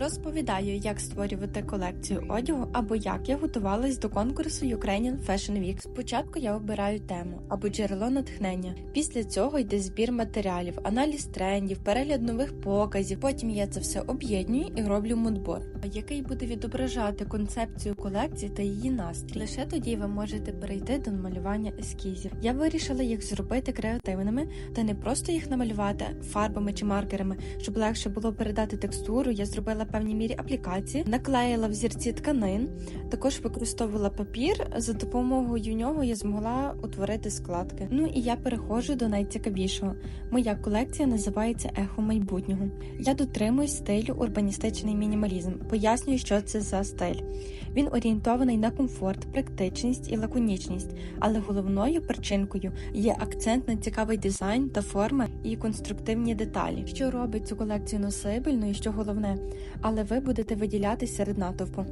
Розповідаю, як створювати колекцію одягу або як я готувалась до конкурсу Ukrainian Fashion Week. Спочатку я обираю тему або джерело натхнення. Після цього йде збір матеріалів, аналіз трендів, перегляд нових показів. Потім я це все об'єдную і роблю мудбор, який буде відображати концепцію колекції та її настрій. Лише тоді ви можете перейти до малювання ескізів. Я вирішила їх зробити креативними та не просто їх намалювати фарбами чи маркерами, щоб легше було передати текстуру. Я зробила певній мірі аплікації, наклеїла взірці тканин, також використовувала папір. За допомогою нього я змогла утворити складки. Ну і я переходжу до найцікавішого. Моя колекція називається Ехо майбутнього. Я дотримуюсь стилю урбаністичний мінімалізм. Пояснюю, що це за стиль. Він орієнтований на комфорт, практичність і лаконічність, але головною причинкою є акцент на цікавий дизайн та форми і конструктивні деталі, що робить цю колекцію носибельною, що головне, але ви будете виділяти серед натовпу.